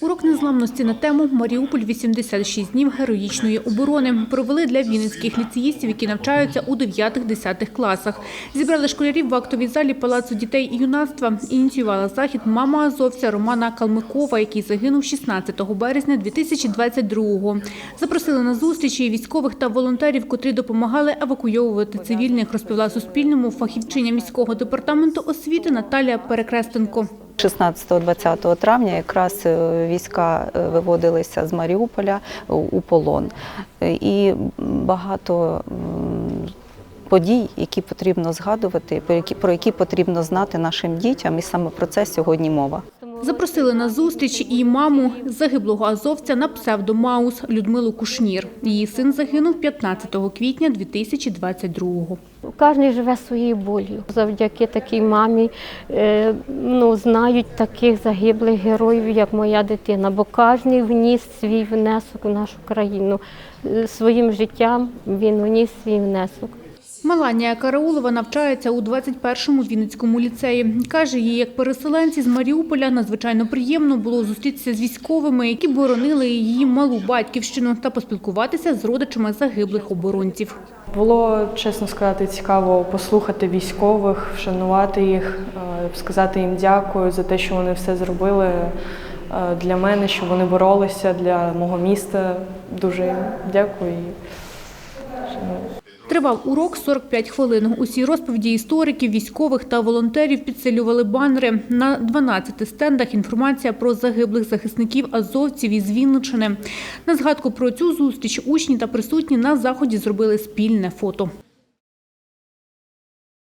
Урок незламності на тему Маріуполь 86 днів героїчної оборони провели для вінницьких ліцеїстів, які навчаються у 9-10 класах. Зібрали школярів в актовій залі Палацу дітей і юнацтва. Ініціювала захід мама азовця Романа Калмикова, який загинув 16 березня 2022-го. Запросили на зустрічі військових та волонтерів, котрі допомагали евакуйовувати цивільних, розповіла Суспільному фахівчиня міського департаменту освіти Наталія Перекрестенко. 16-20 травня якраз е, війська е, виводилися з Маріуполя у- у полон. Е, І багато подій, які потрібно згадувати, про які, про які потрібно знати нашим дітям, і саме про це сьогодні мова. Запросили на зустріч і маму загиблого азовця на псевдо Маус Людмилу Кушнір. Її син загинув 15 квітня 2022-го. Кожен живе своєю болью. Завдяки такій мамі е, ну, знають таких загиблих героїв, як моя дитина, бо кожен вніс свій внесок в нашу країну. Е, Своїм життям він вніс свій внесок. Меланія Караулова навчається у 21-му Вінницькому ліцеї. Каже, їй, як переселенці з Маріуполя, надзвичайно приємно було зустрітися з військовими, які боронили її малу батьківщину, та поспілкуватися з родичами загиблих оборонців. Було, чесно сказати, цікаво послухати військових, вшанувати їх, е, сказати їм дякую за те, що вони все зробили е, для мене, що вони боролися для мого міста. Дуже дякую. Тривав урок 45 хвилин. Усі розповіді істориків, військових та волонтерів підсилювали банери. На 12 стендах інформація про загиблих захисників азовців із Вінничини. На згадку про цю зустріч учні та присутні на заході зробили спільне фото.